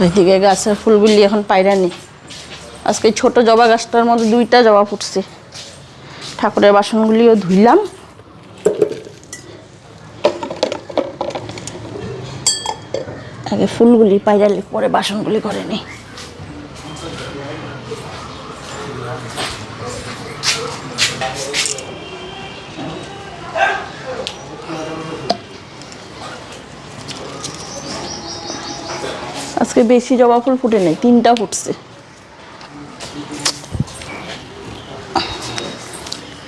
তো এদিকে গাছের ফুলগুলি এখন পাইরানি আজকে ছোট জবা গাছটার মধ্যে দুইটা জবা ফুটছে। ঠাকুরের বাসনগুলিও ধুইলাম। আগে ফুলগুলি পাইরালি পরে বাসনগুলি করে নিই আজকে বেশি জবা ফুল ফুটে নেই তিনটা ফুটছে।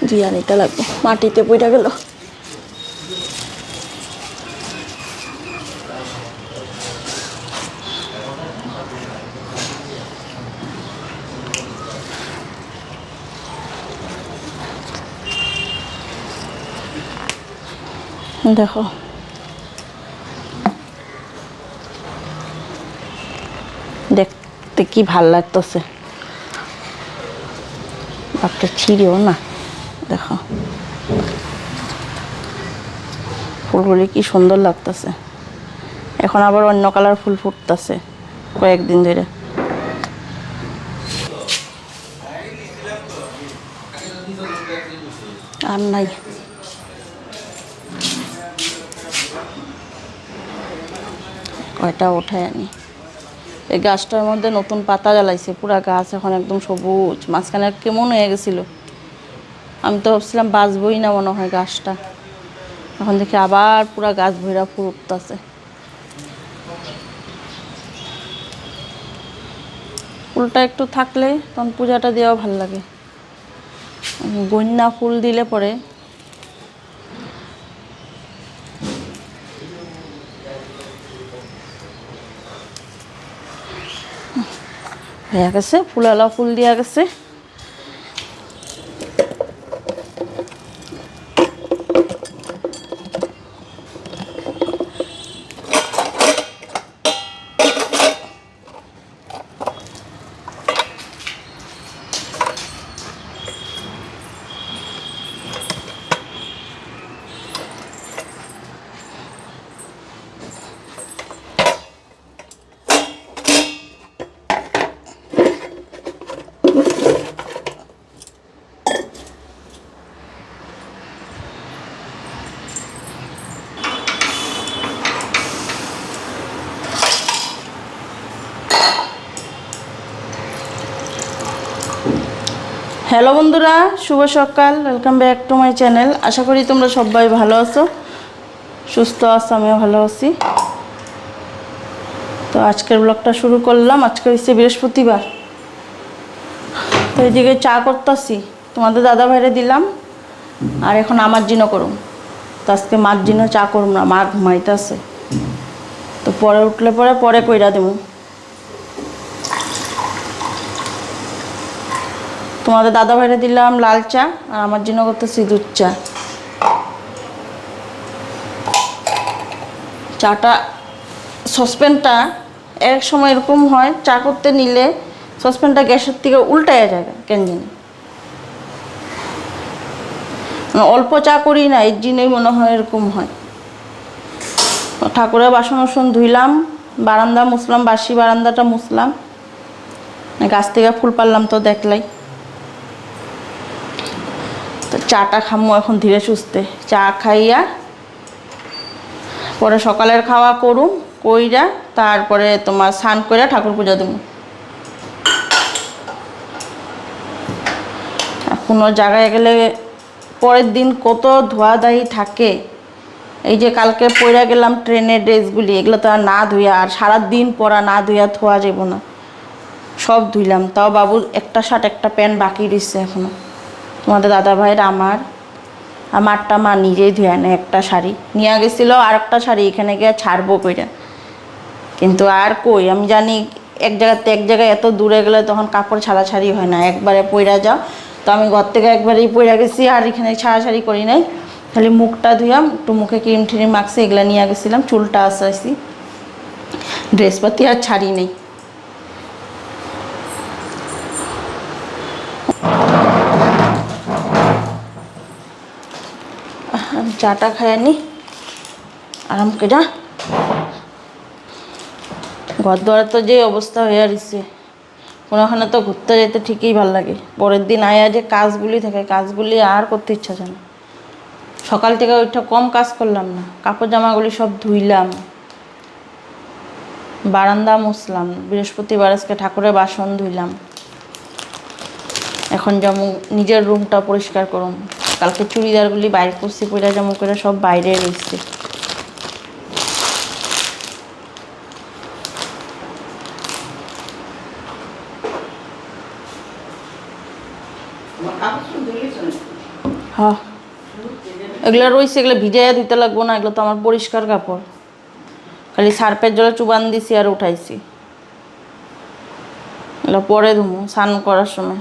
জিয়ানিটা লাগবে। মাটিতে পইটা গেল। দেখো। দেখতে কি ভালো লাগতেছে? বাপটা ছিঁড়েও না। দেখো। ফুলগুলি কি সুন্দর লাগতেছে। এখন আবার অন্য কালার ফুল ফুটতেছে কয়েকদিন ধরে। আর নাই। কয়টা ওঠায় আনি? এই গাছটার মধ্যে নতুন পাতা জ্বালাইছে, পুরা গাছ এখন একদম সবুজ, মাঝখানে কেমন হয়ে গেছিল। আমি তো ভাবছিলাম বাঁচবই না মনে হয় গাছটা। এখন দেখি আবার পুরা গাছ ভরা ফুল উঠতেছে। ফুলটা একটু থাকলে তখন পূজাটা দেওয়া ভালো লাগে। গন্যা ফুল দিলে পরে হয়ে গেছে ফুলালা ফুল দিয়া গেছে। হ্যালো বন্ধুরা, শুভ সকাল welcome back to my channel আশা করি তোমরা সবাই ভালো আছো, সুস্থ আছো, আমিও ভালো আছি। তো আজকের ব্লগটা শুরু করলাম, আজকে হচ্ছে বৃহস্পতিবার। তো এইদিকে চা করতেছি, তোমাদের দাদা ভাইরে দিলাম, আর এখন আমার জিনও করুম। তো আজকে মার জিনও চা করুম না মা ঘুমাইতেছে। তো পরে উঠলে পরে পরে কইরা দেবো। তোমাদের দাদা ভাইরে দিলাম লাল চা, আর আমার জন্য করতেছি দুধ চা। চাটা, সসপ্যানটা এক সময় এরকম হয়, চা করতে নিলে সসপ্যানটা গ্যাসের থেকে উল্টায় যায় কেন জানি। মানে অল্প চা করি না, এর জন্যই মনে হয় এরকম হয়। ঠাকুরের বাসন বাসন ধুইলাম, বারান্দা মুছলাম বাসি বারান্দাটা মুছলাম। গাছ থেকে ফুল পারলাম তো দেখলাই। চাটা খামো এখন ধীরে সুস্থে। চা খাইয়া পরে সকালের খাওয়া করুম, কইরা তারপরে তোমার স্নান কইরা ঠাকুর পূজা দেবো কোনো জায়গায় গেলে পরের দিন কত ধোয়া ধোয়াধাই থাকে। এই যে কালকে পইরা গেলাম ট্রেনের ড্রেসগুলি, এগুলো তো আর না ধুইয়া, আর সারা দিন পরা না ধুইয়া ধোয়া যাব না। সব ধুইলাম, তাও বাবুর একটা শার্ট, একটা প্যান্ট বাকি রয়েছে এখনও। তোমাদের দাদা ভাইয়ের আমার আমারটা মা নিজেই ধুয়ে আনে একটা শাড়ি। নিয়ে গেছিল আর একটা শাড়ি, এখানে গিয়ে ছাড়বো কইরা। কিন্তু আর কই, আমি জানি এক জায়গাতে এক জায়গায় এত দূরে গেলে তখন কাপড় ছাড়াছাড়ি হয় না। একবারে পইরা যাও। তো আমি ঘর থেকে একবারেই পইরা গেছি আর এখানে ছাড়াছাড়ি করি নাই। খালি মুখটা ধুয়াম একটু মুখে ক্রিম ট্রিম মাখছে, এগুলো নিয়ে গেছিলাম। চুলটা আসাইছি ড্রেসপাতি আর ছাড়ি নেই। চাটা খাই নি। আরাম করে ঘর দুয়ার তো যে অবস্থা হয়ে আসছে কোনোখানে তো ঘুরতে যেতে ঠিকই ভালো লাগে। পরের দিন আয়া যে কাজগুলি থাকে, কাজগুলি আর করতে ইচ্ছা যায় না। সকাল থেকে ওইটা কম কাজ করলাম না। কাপড় জামাগুলি সব ধুইলাম। বারান্দা মুছলাম। বৃহস্পতিবার আজকে ঠাকুরের বাসন ধুইলাম। এখন যেমন নিজের রুমটা পরিষ্কার করুন কালকে চুড়িদারগুলি বাইরে করছি, পয়লা যেমন করে সব বাইরে রয়েছে। হ্যাঁ। এগুলো রয়েছে, এগুলো ভিজাইয়া দিতে লাগবো না, এগুলো তো আমার পরিষ্কার কাপড়। খালি সার্পের জলে চুবান দিছি আর উঠাইছি। এগুলো পরে ধুমু, স্নান করার সময়।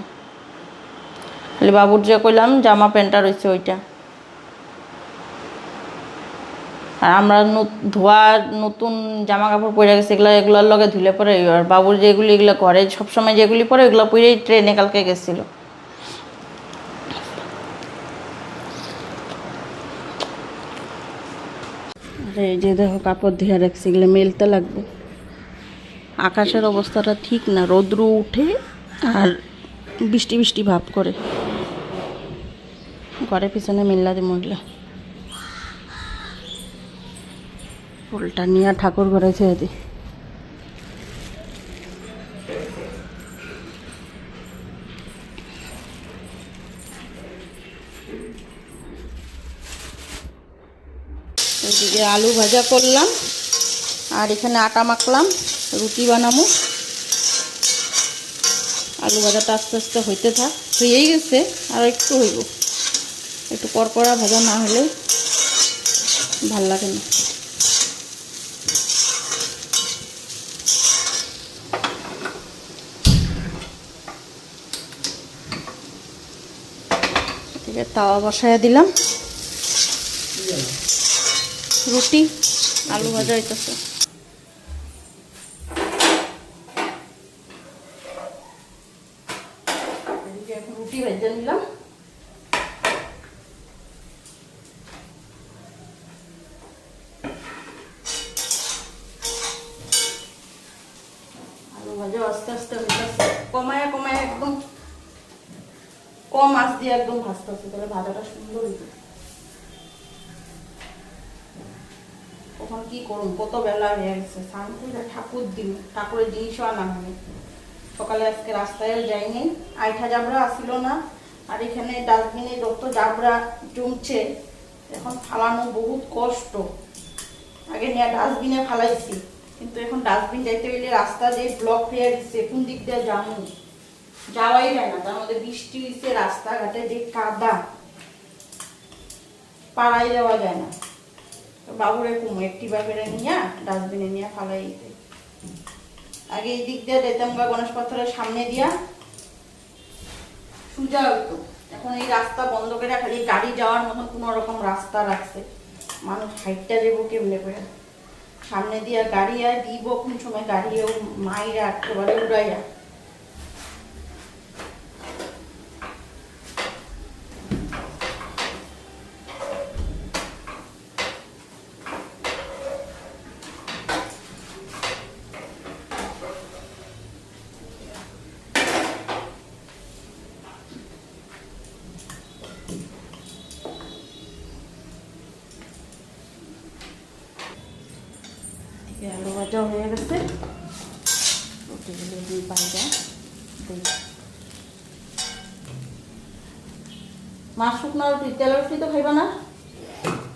খালি বাবুর যে কইলাম, জামা প্যান্টটা রয়েছে ওইটা। আর আমরা ধোয়া, নতুন জামা কাপড় পরে গেছে, এগুলো এগুলোর লগে ধুলে পরে আর বাবুর যেগুলি এগুলো ঘরে, সবসময় যেগুলি পরে ওগুলো পরেই ট্রেনে কালকে গেছিল। আর এই যে দেখো, কাপড় ধুয়ে রাখছি, এগুলো মেলতে লাগবে। আকাশের অবস্থাটা ঠিক না, রৌদ্র উঠে আর বৃষ্টি বৃষ্টি ভাব করে। ঘরে পিছনে মিল্লা দি মহিলা ফুলটা নিয়ে ঠাকুর ঘরে ছেড়ে দিই এদিকে আলু ভাজা করলাম, আর এখানে আটা মাখলাম, রুটি বানাবো। আলু ভাজাটা আস্তে আস্তে হইতে থাক, হয়েই গেছে, আর একটু হইব। একটু কড়কড়া ভাজা না হলে ভালো লাগে না। এদিকে তাওয়া বসাইয়া দিলাম। রুটি, আলু ভাজা হইতেছে রুটি ভেজে নিলাম আলু ভাজা আস্তে আস্তে হইতেছে কমায় কমায় একদম কম আঁচ দিয়ে একদম ভাজতেছে তাহলে ভাজাটা সুন্দর হইবে তখন কি করুন কত বেলা হয়ে গেছে করে ঠাকুর দিন, ঠাকুরের জিনিসও আনা হয়নি। সকালে আজকে রাস্তায়ও যাইনি। আইঠা জাবরা আসিল না। আর এখানে ডাস্টবিনে যত জাবরা জমছে, এখন ফালানো বহুত কষ্ট। আগে নিয়ে ডাস্টবিনে ফালাইছি। কিন্তু এখন ডাস্টবিন যাইতে গেলে রাস্তা যে ব্লক হয়ে গেছে। কোন দিক দিয়ে যাব? যাওয়াই যায় না। তার মধ্যে বৃষ্টি হয়েছে রাস্তাঘাটে যে কাদা। পাড়াই দেওয়া যায় না। বাবুরে কুমো একটি বাপেরে নিয়ে, ডাস্টবিনে নিয়ে ফালাই আগে এই দিক দিয়ে যেতাম বা গণেশ পাথরের সামনে দিয়া। সুজা হইতো। এখন এই রাস্তা বন্ধ করে খালি গাড়ি যাওয়ার মতন কোনো রকম রাস্তা রাখছে। মানুষ হাইটটা দেবো কেমনে করে? সামনে দিয়া গাড়ি আর দিব কোন সময় গাড়িও মাইরা একেবারে উড়াইয়া এদিকে আলু ভাজা হয়ে গেছে রুটিগুলো দুই পাইটা দিই মাছ শুকনো রুটি তেলের রুটি তো খাইবা না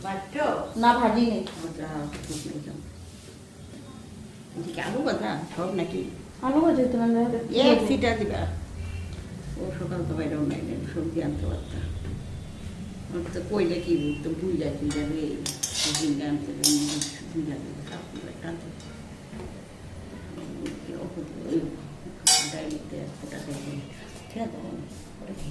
বাচ্চো না ভাজি নেই আলু কথা সব নাকি আলু ভাজি তো না এক দিবা। ও সকাল তো বাইরে নাই সবজি আনতে পারতাম আমার তো কইলে কি তো বুঝা কি যাবে সেদিন আনতে ভুল যাবে আনতে ডাইনিতে ফোটা দেবে ঠিক আছে ওটা কি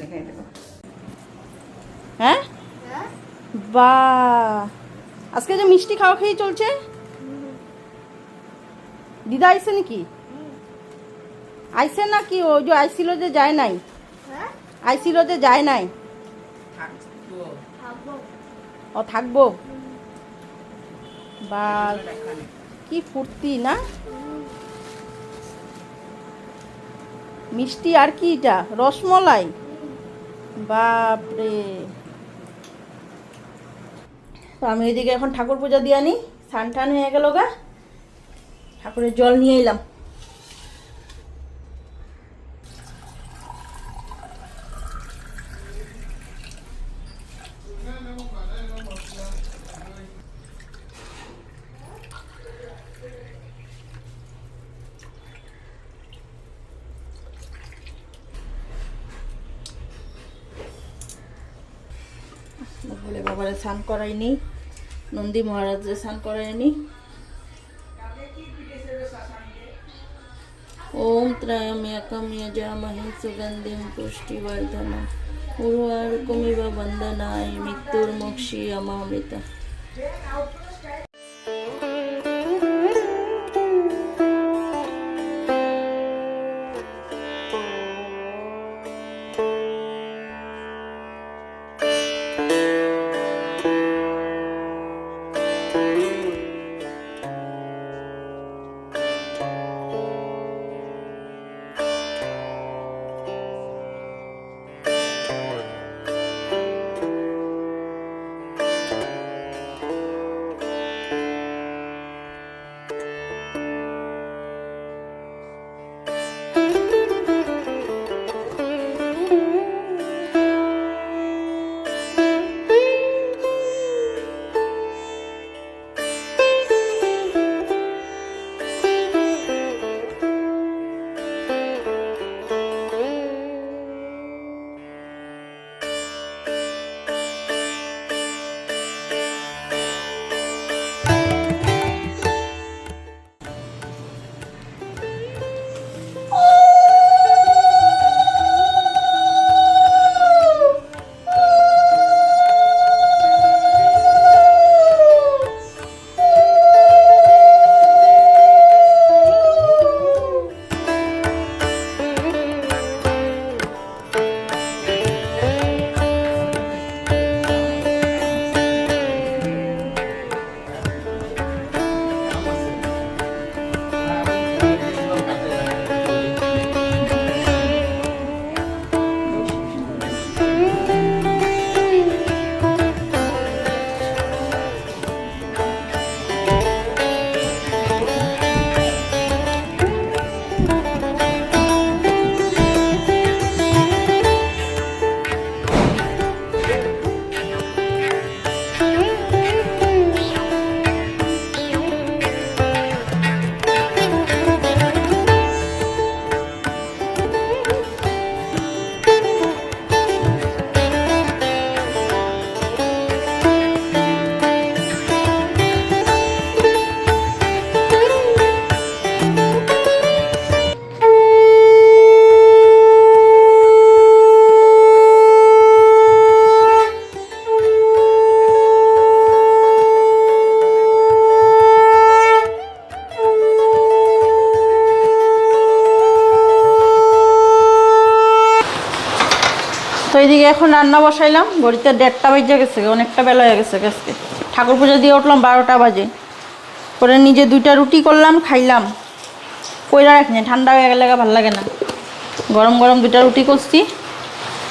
দেখাই দেবো হ্যাঁ বা আজকে যে মিষ্টি খাওয়া খেয়ে চলছে? দিদা আইসে নাকি? আইছে না কি ওই যে আইছিল যে যায় নাই। আইছিল যে যায় নাই। ও থাকব? বা কি ফুর্তি না? মিষ্টি আর কি এটা? রসমলাই? বাপরে। আমি ওইদিকে এখন ঠাকুর পূজা দিয়ে আনি, স্নান টান হয়ে গেল গা। ঠাকুরের জল নিয়ে এলাম। বলে স্নান করাইনি। নন্দী মহারাজকে স্নান করায়নি ওম ত্রয়ম্যকম যজামহে সুগন্ধিম পুষ্টিবর্ধনম। উর্বারুকমিব বন্দনায় মুখী অমামৃতা। তো এইদিকে এখন রান্না বসাইলাম, ঘড়িতে দেড়টা বাজে গেছে, অনেকটা বেলা হয়ে গেছে আজকে। ঠাকুর পুজো দিয়ে উঠলাম বারোটা বাজে। করে নিজে দুইটা রুটি করলাম, খাইলাম। কইরা রাখিনি ঠান্ডা হয়ে গেলে ভালো লাগে না। গরম গরম দুইটা রুটি করছি।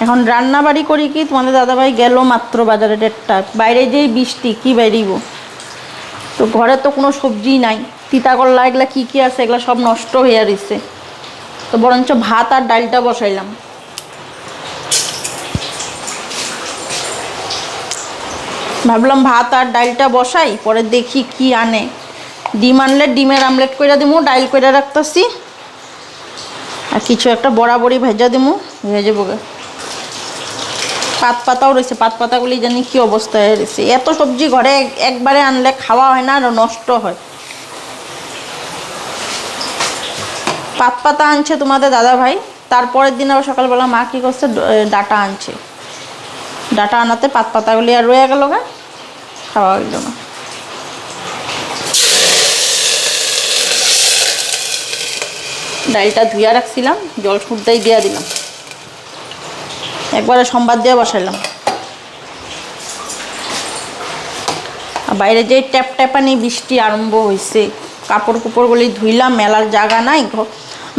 এখন রান্না বাড়ি করি কি, তোমাদের দাদাভাই গেল মাত্র বাজারে দেড়টা বাইরে যেই বৃষ্টি, কি বাইরেইব তো ঘরে তো কোনো সবজি নাই। তিতা করলা এগুলা কী কী আছে, এগুলো সব নষ্ট হয়ে রয়েছে তো বরঞ্চ ভাত আর ডালটা বসাইলাম। ভাবলাম ভাত আর ডালটা বসাই, পরে দেখি কি আনে। ডিম আনলে ডিমের আমলেট করে দিমু, ডাইল করে রাখতেছি। আর কিছু একটা বড়াবড়ি ভেজা দিমু, ভেজে বগে পাত পাতাও রয়েছে, পাত পাতাগুলি জানি কি অবস্থায় রয়েছে। এত সবজি ঘরে একবারে আনলে খাওয়া হয় না আর নষ্ট হয়। পাত পাতা আনছে তোমাদের দাদা ভাই, তারপরের দিন আবার সকালবেলা মা কী করছে ডাটা আনছে। ডাটা আনাতে পাত পাতাগুলি আর রয়ে গেল গা। খাওয়া না। ডালটা ধুইয়া রাখছিলাম, জল শুদ্ধই দিয়া দিলাম। একবারে সম্বাদ দিয়ে বসাইলাম। বাইরে যে ট্যাপ ট্যাপানি বৃষ্টি আরম্ভ হয়েছে কাপড় কুপড়গুলি ধুইলাম, মেলার জায়গা নাই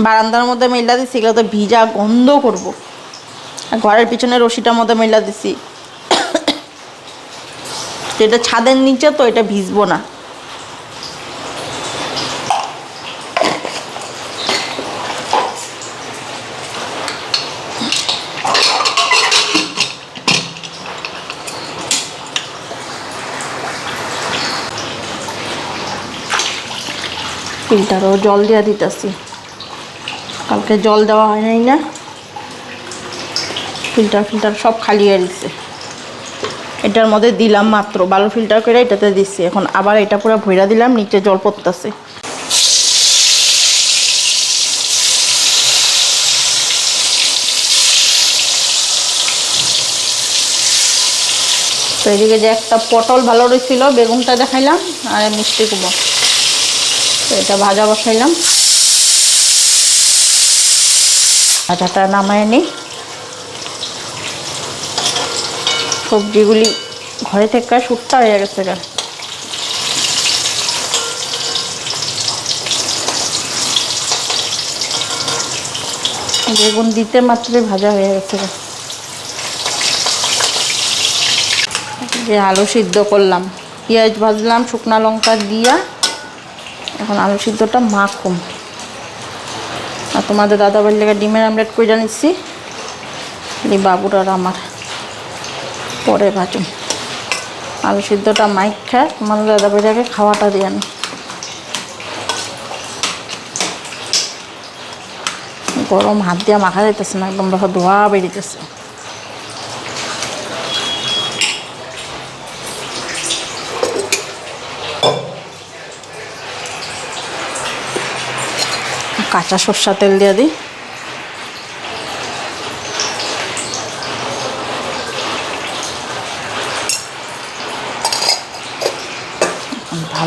বারান্দার মধ্যে মেলা দিছি এগুলো তো ভিজা গন্ধ করব। ঘরের পিছনে রশিটার মধ্যে মেলা দিছি। তো এটা ছাদের নিচে, তো এটা ভিজবো না। ফিল্টারও জল দেওয়া দিতেছি। কালকে জল দেওয়া হয় নাই না। ফিল্টার ফিল্টার সব খালি হয়ে দিচ্ছে এটার মধ্যে দিলাম মাত্র। ভালো ফিল্টার করে এটাতে দিচ্ছি এখন আবার এটা পুরো ভইরা দিলাম, নিচে জল পড়তেছে। তো এদিকে যে একটা পটল ভালো রয়েছিল বেগুনটা দেখাইলাম, আর মিষ্টি কুমড়ো। তো এটা ভাজা বসাইলাম। ভাজাটা নামায় নিই সবজিগুলি ঘরে থেকে শুটটা হয়ে গেছে গা। বেগুন দিতে মাত্রই ভাজা হয়ে গেছে গা। যে আলু সিদ্ধ করলাম, পেঁয়াজ ভাজলাম, শুকনা লঙ্কা দিয়া। এখন আলু সিদ্ধটা মাখুম। আর তোমাদের দাদা বাড়ির লেগে ডিমের আমলেট করে এই বাবুর আর আমার। পরে ভাজুম। আলু সিদ্ধটা মাইক খায় তোমাদের দাদা বাড়িকে খাওয়াটা দিয়ে আনি। গরম হাত দিয়ে মাখা যাইতেছে না, একদম দেখো ধোয়া বেরিতেছে। কাঁচা সর্ষা তেল দিয়ে দিই।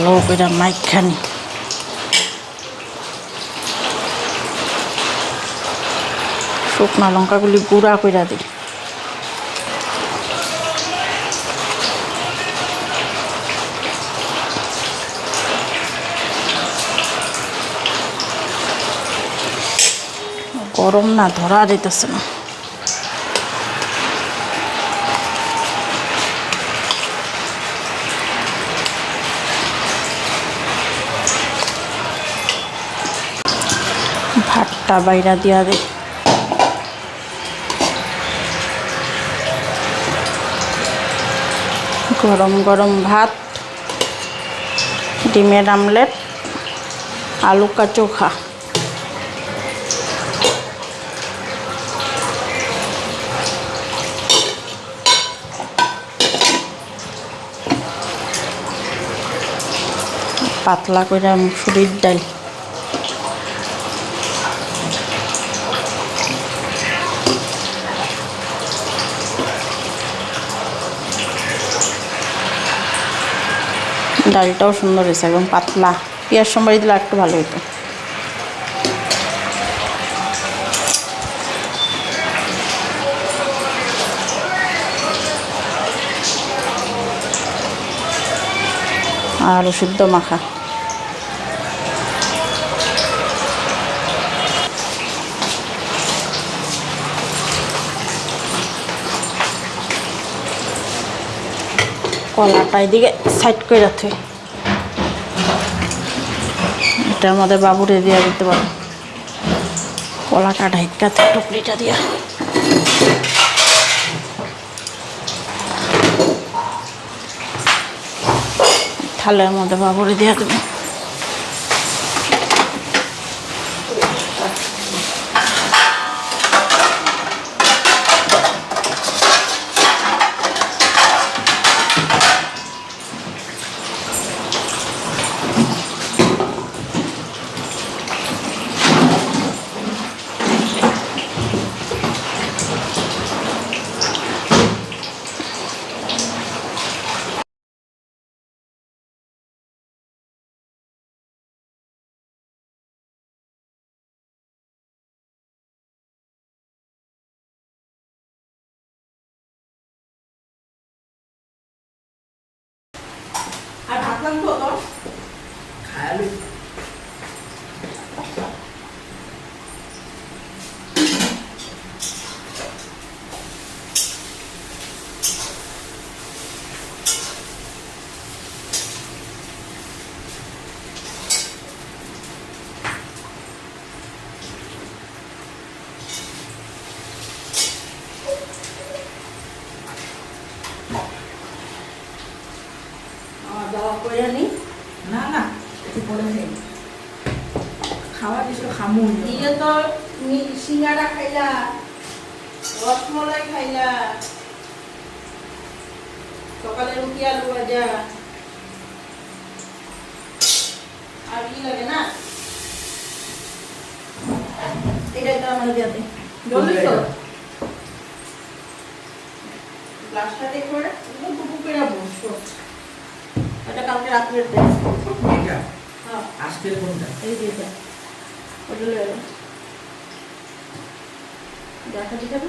ভালো করে মাইখানি শুকনা লঙ্কাগুলি গুঁড়া করে দিই গরম না ধরা যেতেছে না ভাতটা বাইরা দিয়া দে। গরম গরম ভাত, ডিমের আমলেট, আলু কা চোখা পাতলা করে মুসুরির ডাল। ডালটাও সুন্দর হয়েছে একদম পাতলা। পেঁয়াজ সম্বারি দিলে একটু ভালো হতো আর সিদ্ধ মাখা। কলাটা এদিকে সাইড করে রাখতে এটা আমাদের বাবুরে দিয়ে দিতে পারো। কলাটা ঢাইকা টুকরিটা দিয়া। থালের মধ্যে বাবুরে দিয়ে দেবে। করে নি না না একটু পরে নেই। খাওয়া কিছু খামু দিয়ে তো সিঙ্গারা খাইলা রসমলাই খাইলা। সকালে রুটি আলু ভাজা। আর কি লাগে না? এটাই তো আমার দিয়ে দে তো গ্লাসটা দিয়ে করে এগুলো দুপু করে বসো। এটা কালকে এটা হ্যাঁ। আজকের কোনটা? এই যে এটা। ওটা লয়ে দেখা দিতে হবে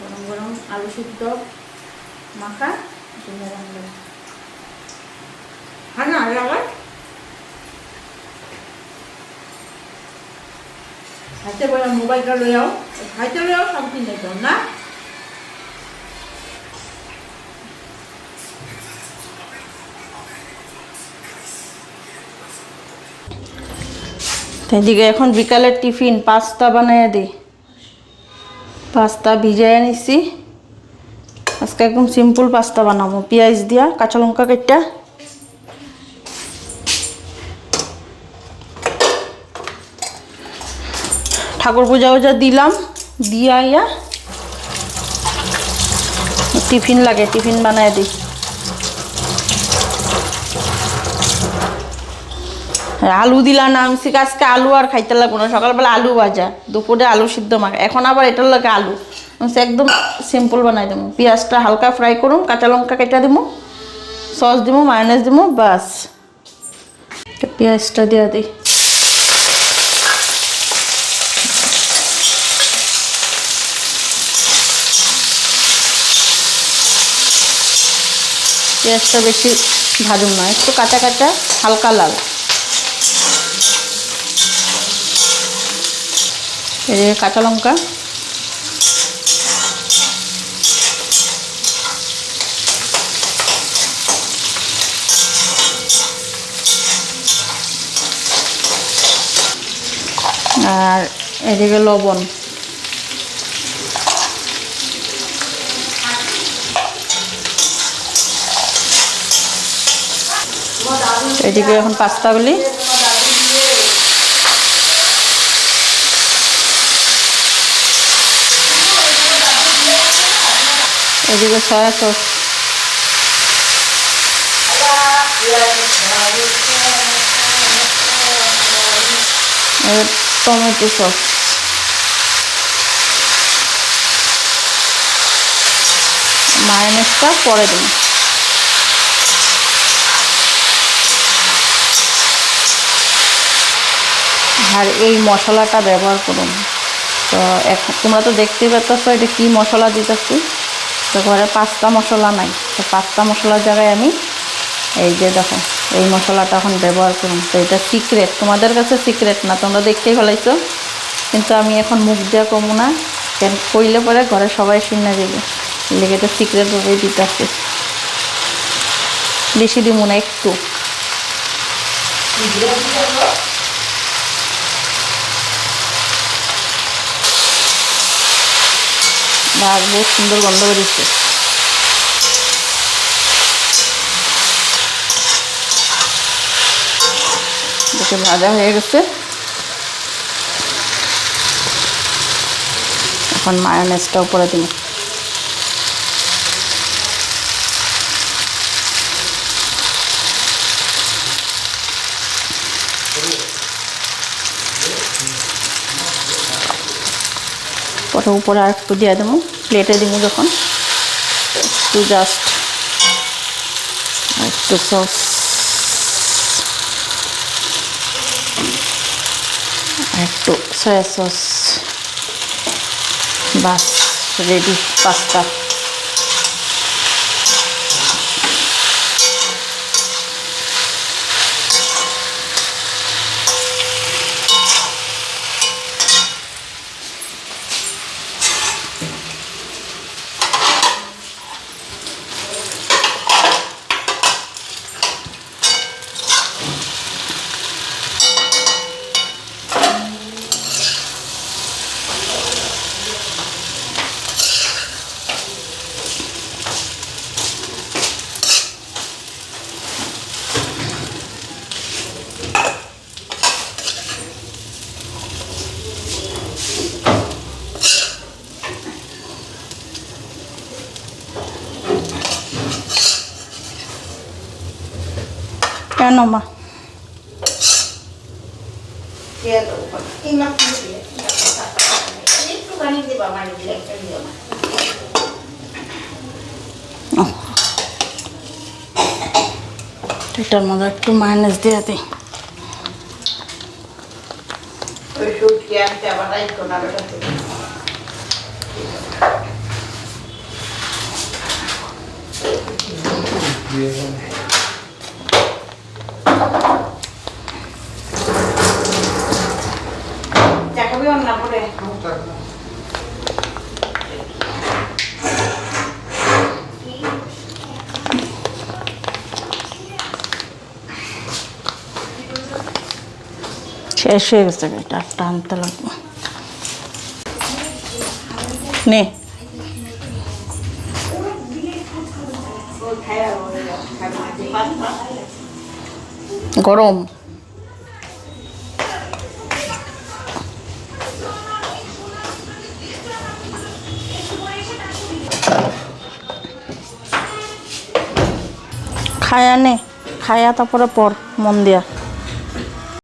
গরম গরম আলু সিদ্ধ মাখা। হ্যাঁ না আরে আবার? হাতে বলে মোবাইলটা লই যাও হাইতে লই যাও সামথিং নেই তো না? এদিকে এখন বিকালের টিফিন, পাস্তা বানিয়ে দিই পাস্তা ভিজাই নিছি। আজকে একদম সিম্পল পাস্তা বানাবো। পেঁয়াজ দিয়া, কাঁচা লঙ্কা কেটটা ঠাকুর পূজা উজা দিলাম, দিয়া ইয়া টিফিন লাগে, টিফিন বানায় দিই। আলু দিলা না, আমি আজকে আলু আর খাইতে লাগবো না, সকালবেলা আলু ভাজা, দুপুরে আলু সিদ্ধ মাখা, এখন আবার এটার লাগে আলু। সে একদম সিম্পল বানাই দেবো। পেঁয়াজটা হালকা ফ্রাই করুম, কাঁচা লঙ্কা কেটে দেবো সস দিব মায়োনেজ দিব বাস পেঁয়াজটা দেওয়া দিই। পেঁয়াজটা বেশি ভাজুন না, একটু কাঁচা কাঁচা, হালকা লাল। এদিকে কাঁচা লঙ্কা। আর এদিকে লবণ। এদিকে এখন পাস্তাগুলি এদিকে সয়া সস টমেটো সস মায়োনেজটা পরে দিন। আর এই মশলাটা ব্যবহার করুন। তো এখন তোমরা তো দেখতেই পাচ্ছ এটা কী মশলা দিতেছি। তো ঘরে পাস্তা মশলা নাই। তো পাঁচটা মশলার জায়গায় আমি এই যে দেখো, এই মশলাটা এখন ব্যবহার করুন। তো এটা সিক্রেট তোমাদের কাছে সিক্রেট না, তোমরা দেখতেই ফেলাইছো। কিন্তু আমি এখন মুখ দেওয়া কমু না, কেন কইলে পরে ঘরে সবাই শুনে দেবে লেগে এটা সিক্রেটভাবেই দিতেছে। বেশি দিব না, একটু। ভাত বহুত সুন্দর গন্ধ বেরিয়েছে। দেখে ভাজা হয়ে গেছে। এখন মায়োনেজটা উপরে দিন পরে উপরে আর একটু দিয়ে দেবো। প্লেটে দিব যখন। একটু জাস্ট একটু সস একটু সয়া সস বাস রেডি পাস্তা কেন মা একটুখানি দেবা মানে একটা দিও না এটার মধ্যে একটু মাইনাস দিয়ে দিই ওই সুটকি আনতে আবার রাইখো না বেটা থেকে চাকাবি অন্য পরে শেষ হয়ে গেছে এটা একটা আনতে লাগবে নে। গরম। খায়া নে, খায়া তারপরে পর, মন দিয়া।